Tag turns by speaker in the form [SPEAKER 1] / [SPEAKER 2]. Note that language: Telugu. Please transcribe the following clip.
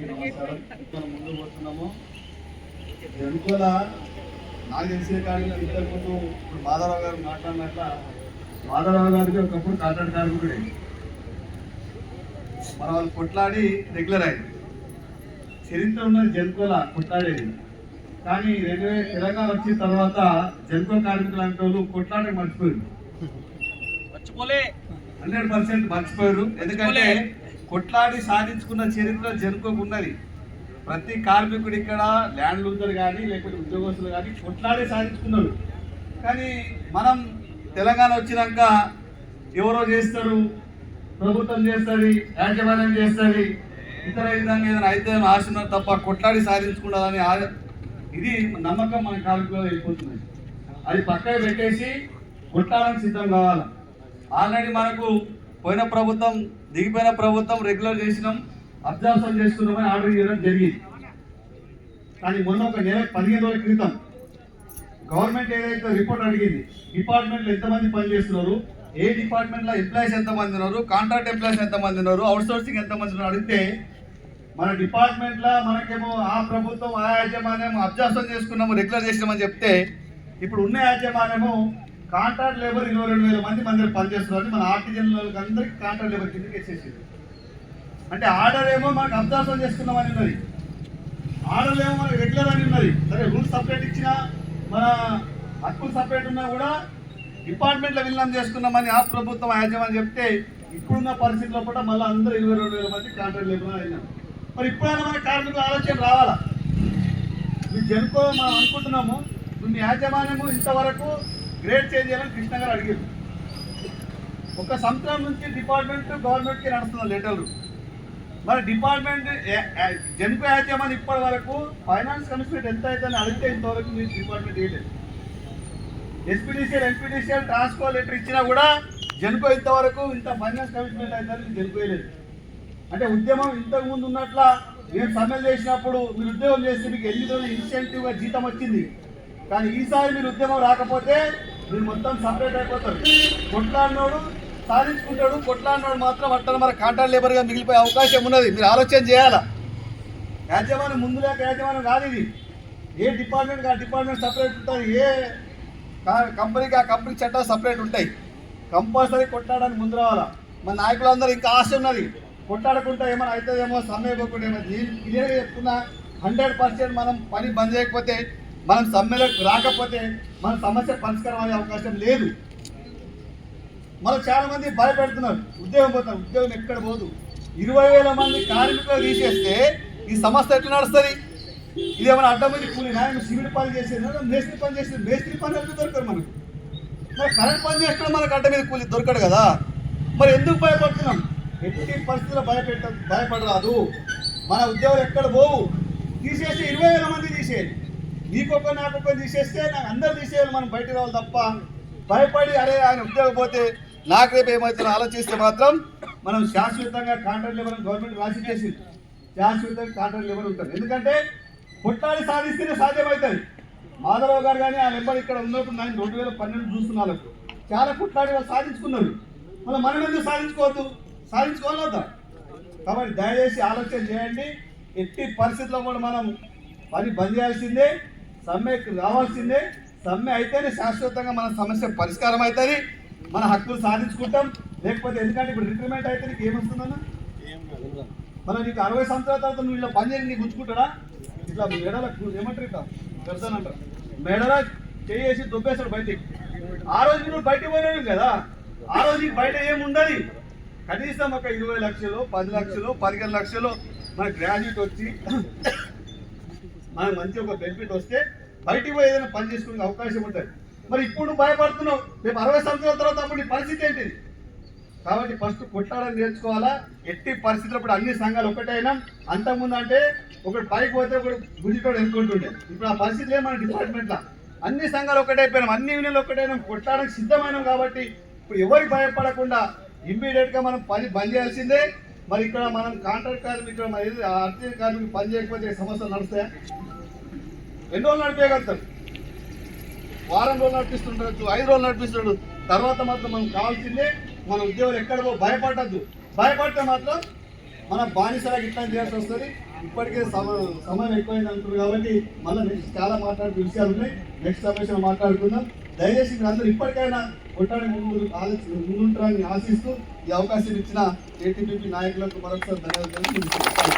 [SPEAKER 1] అందరికీ నమస్కారం. మనం ముందు పోతున్నాము. వెనుకల నాకు తెలిసిన కాడికి ఇంతకుముందు ఇప్పుడు మాధవరావు గారు మాట్లాడినట్ల మాధవరావు గారికి ఒకప్పుడు కాంట్రాక్ట్ కార్మికుడే మన వాళ్ళు కొట్లాడి రెగ్యులర్ అయింది. చరిత్ర ఉన్నది జన్కోల కొట్లాడేది కానీ రెండు వేల తెలంగాణ వచ్చిన తర్వాత జన్కో కార్మికులు అంటే వాళ్ళు కొట్లాడే మర్చిపోయింది
[SPEAKER 2] మర్చిపోలే.
[SPEAKER 1] హండ్రెడ్ పర్సెంట్ మర్చిపోయారు. ఎందుకంటే కొట్లాడి సాధించుకున్న చరిత్ర జరుపుకున్నది ప్రతి కార్మికుడు ఇక్కడ ల్యాండ్ లూజర్ కానీ లేకపోతే ఉద్యోగస్తులు కానీ కొట్లాడి సాధించుకున్నారు. కానీ మనం తెలంగాణ వచ్చినాక ఎవరో చేస్తారు ప్రభుత్వం చేస్తుంది యాజమాన్యం చేస్తుంది ఇతర విధంగా ఏదైనా అయితే అని ఆశ ఉన్నది తప్ప కొట్లాడి సాధించుకుండాలని ఇది నమ్మకం మన కార్మికులు వెళ్ళిపోతుంది అది పక్కన పెట్టేసి కొట్లాడడానికి సిద్ధం కావాలి. ఆల్రెడీ మనకు పోయిన ప్రభుత్వం దిగిపోయిన ప్రభుత్వం రెగ్యులర్ చేసినాం అబ్జర్వేషన్ చేసుకున్నామని ఆర్డర్ చేయడం జరిగింది. కానీ మొన్న ఒక నెల పదిహేను రోజుల క్రితం గవర్నమెంట్ ఏదైతే రిపోర్ట్ అడిగింది డిపార్ట్మెంట్లో ఎంతమంది పనిచేస్తున్నారు ఏ డిపార్ట్మెంట్లో ఎంప్లాయీస్ ఎంతమంది ఉన్నారు కాంట్రాక్ట్ ఎంప్లాయీస్ ఎంతమంది ఉన్నారు అవుట్ సోర్సింగ్ ఎంతమంది ఉన్నారు అడిగితే మన డిపార్ట్మెంట్లో మనకేమో ఆ ప్రభుత్వం ఆ యాజమాన్యం అబ్జర్వేషన్ చేసుకున్నాము రెగ్యులర్ చేసినామని చెప్తే ఇప్పుడు ఉన్న యాజమాన్యము కాంట్రాక్ట్ లేబర్ ఇరవై రెండు వేల మంది మన దగ్గర పనిచేస్తున్నారు మన ఆర్టిజన్ అందరికీ కాంట్రాక్ట్ లేబర్ కిందకి వేసేసింది అంటే ఆర్డర్ ఏమో మనకు అబ్జర్వేషన్ చేసుకున్నామని ఉన్నది. ఆర్డర్ ఏమో మనకి రెగ్యులర్ అని ఉన్నది. సరే రూల్స్ సపరేట్ ఇచ్చినా మన హక్కులు సపరేట్ ఉన్నా కూడా డిపార్ట్మెంట్లో విలీనం చేసుకున్నామని ఆ ప్రభుత్వం యాజమాన్యం చెప్తే ఇప్పుడున్న పరిస్థితుల్లో కూడా మళ్ళీ అందరూ ఇరవై రెండు వేల మంది కాంట్రాక్ట్ లేబర్ అయినాం. మరి ఇప్పుడైనా మన కార్మికుల ఆలోచన రావాలా? మీ జనుకో మనం అనుకుంటున్నాము మీ యాజమాన్యము ఇంతవరకు గ్రేడ్ చేంజ్ చేయాలని కృష్ణ గారు అడిగారు. ఒక సంవత్సరం నుంచి డిపార్ట్మెంట్ గవర్నమెంట్కి నడుస్తున్న లెటర్లు మరి డిపార్ట్మెంట్ జనుకో యాజమాన్యం ఇప్పటి వరకు ఫైనాన్స్ కమిషనర్ ఎంత అయితే అడిగితే ఇంతవరకు మీరు డిపార్ట్మెంట్ వేయలేదు ఎస్పీడీసీఎల్ ఎన్పీడీసీఎల్ ట్రాన్స్కో లెటర్ ఇచ్చినా కూడా జనుకో ఇంతవరకు ఇంత ఫైనాన్స్ కమిషనర్ అయిందని జనుకో అంటే ఉద్యమం ఇంతకు ముందు ఉన్నట్ల మేము సమ్మెలు చేసినప్పుడు మీరు ఉద్యోగం చేస్తే మీకు ఎన్ని రోజులు ఇన్సెంటివ్గా జీతం వచ్చింది. కానీ ఈసారి మీరు ఉద్యమం రాకపోతే మీరు మొత్తం సపరేట్ అయిపోతారు. కొట్లాడినోడు సాధించుకుంటాడు కొట్లాడినోడు మాత్రం అట్లా మన కాంట్రాక్ట్ లేబర్గా మిగిలిపోయే అవకాశం ఉన్నది. మీరు ఆలోచన చేయాలా? యాజమాన్యం ముందు లేక యాజమాన్యం కాదు ఇది. ఏ డిపార్ట్మెంట్ ఆ డిపార్ట్మెంట్ సపరేట్ ఉంటుంది? ఏ కంపెనీకి ఆ కంపెనీ చట్టాలు సపరేట్ ఉంటాయి. కంపల్సరీ కొట్లాడడానికి ముందు రావాలా? మన నాయకులందరూ ఇంకా ఆశ ఉన్నది. కొట్టాడకుండా ఏమైనా అవుతుందేమో సమ్మె ఇవ్వకుండా ఏమో క్లియర్గా చెప్తున్నా హండ్రెడ్ పర్సెంట్ మనం పని బంద్ చేయకపోతే మనం సమ్మెలకు రాకపోతే మన సమస్య పరిష్కారం అయ్యే అవకాశం లేదు. మన చాలామంది భయపెడుతున్నారు. ఉద్యోగం పోతారు ఉద్యోగం ఎక్కడ పోదు. ఇరవై వేల మంది కార్మికులు తీసేస్తే ఈ సంస్థ ఎట్లా నడుస్తుంది? ఇది ఏమైనా అడ్డం కూలినా? కూలి నాయన పని చేసేది మేస్త్రి పని చేసేది? మేస్త్రి పని ఎట్లా దొరకరు మనకు? మరి కరెంట్ పని చేస్తున్నాం మనకు అడ్డ మీద కూలి దొరకడు కదా. మరి ఎందుకు భయపడుతున్నాం? ఎట్టి పరిస్థితుల్లో భయపెట్ట భయపడరాదు. మన ఉద్యోగం ఎక్కడ పోవు? తీసేసి ఇరవై వేల మంది తీసేయాలి. నీకొక నాకొక తీసేస్తే నాకు అందరు తీసేయాలి మనం బయటకు రావాలి తప్ప. భయపడి అరే ఆయన ఉద్యోగం పోతే నాకు రేపు ఏమవుతుందో ఆలోచిస్తే మాత్రం మనం శాశ్వతంగా కాంట్రాక్ట్ లేబర్ గవర్నమెంట్ రాసి చేసింది. శాశ్వతంగా కాంట్రాక్ట్ లేబర్ ఉంటుంది. ఎందుకంటే కొట్లాడి సాధిస్తేనే సాధ్యమవుతుంది. మాధవరావు గారు కానీ ఆ నెంబర్ ఇక్కడ ఉన్నప్పుడు నేను రెండు వేల పన్నెండు చూస్తున్నారు చాలా కుట్లాడి వాళ్ళు సాధించుకున్నారు. మళ్ళీ మనం ఎందుకు సాధించుకోవద్దు? సాధించుకోవాలి కాబట్టి దయచేసి ఆలోచన చేయండి. ఎట్టి పరిస్థితుల్లో కూడా మనం పని బంద్ చేయాల్సిందే. సమ్మెకి రావాల్సిందే. సమ్మె అయితేనే శాశ్వతంగా మన సమస్య పరిష్కారం అవుతుంది మన హక్కులు సాధించుకుంటాం. లేకపోతే ఎందుకంటే ఇప్పుడు రిటైర్మెంట్ అయితే నీకు ఏమొస్తుందన్నా? మనం నీకు అరవై సంవత్సరాల తర్వాత నువ్వు ఇలా పని చేసి నీకు ఉంచుకుంటాడా ఇట్లా మెడల ఏమంటారు ఇట్లా? పెడతానంటారు. మెడల చేసి దుబ్బేస్తాడు బయటికి. ఆ రోజు నువ్వు బయటికి పోయినావు కదా. ఆ రోజు నీకు బయట ఏముండదు? కనీసం ఒక ఇరవై లక్షలు పది లక్షలు పదిహేను లక్షలు. మన గ్రాడ్యుయేట్ వచ్చి మనకు మంచి ఒక బెనిఫిట్ వస్తే బయటికి పోయి ఏదైనా పని చేసుకునే అవకాశం ఉంటుంది. మరి ఇప్పుడు భయపడుతున్నావు. రేపు అరవై సంవత్సరాల తర్వాత అప్పుడు పరిస్థితి ఏంటిది కాబట్టి ఫస్ట్ కొట్లాడని నేర్చుకోవాలా? ఎట్టి పరిస్థితుల్లో ఇప్పుడు అన్ని సంఘాలు ఒకటైనా. అంతకుముందు అంటే ఒకటి పైకి పోతే ఒకటి గుజితోడు ఎన్నుకుంటుండే. ఇప్పుడు ఆ పరిస్థితి లేదు మన డిపార్ట్మెంట్లో? అన్ని సంఘాలు ఒకటైపోయినాం. అన్ని యూనియన్లు ఒకటైనాం. కొట్టడానికి సిద్ధమైనాం కాబట్టి ఇప్పుడు ఎవరికి భయపడకుండా ఇమ్మీడియట్గా మనం పని బంద్ చేయాల్సిందే. మరి ఇక్కడ మనం కాంట్రాక్ట్ కార్మికులు ఇక్కడ ఆర్థిక కార్మికులు పని చేయకపోతే సమస్యలు నడుస్తాయా? ఎన్ని రోజులు నడిపేయగలుగుతాడు వారం రోజులు నడిపిస్తుండొచ్చు ఐదు రోజులు నడిపిస్తాడు తర్వాత మాత్రం మనం కావాల్సిందే మన ఉద్యోగులు ఎక్కడ పో- భయపడద్దు. భయపడితే మాత్రం మన బానిసలకు ఇట్లా చేయాల్సి వస్తుంది. ఇప్పటికే సమ సమయం ఎక్కువైంది అంటారు కాబట్టి మళ్ళీ నెక్స్ట్ చాలా మాట్లాడే విషయాలు ఉన్నాయి. నెక్స్ట్ సమావేశంలో మాట్లాడుకుందాం. దయచేసి మీరు అందరూ ఇప్పటికైనా కొట్టాడి ముందు ఆలోచి ముందుంటారని ఆశిస్తూ ఈ అవకాశం ఇచ్చిన ఏటీపీ నాయకులకు మరొకసారి ధన్యవాదాలు.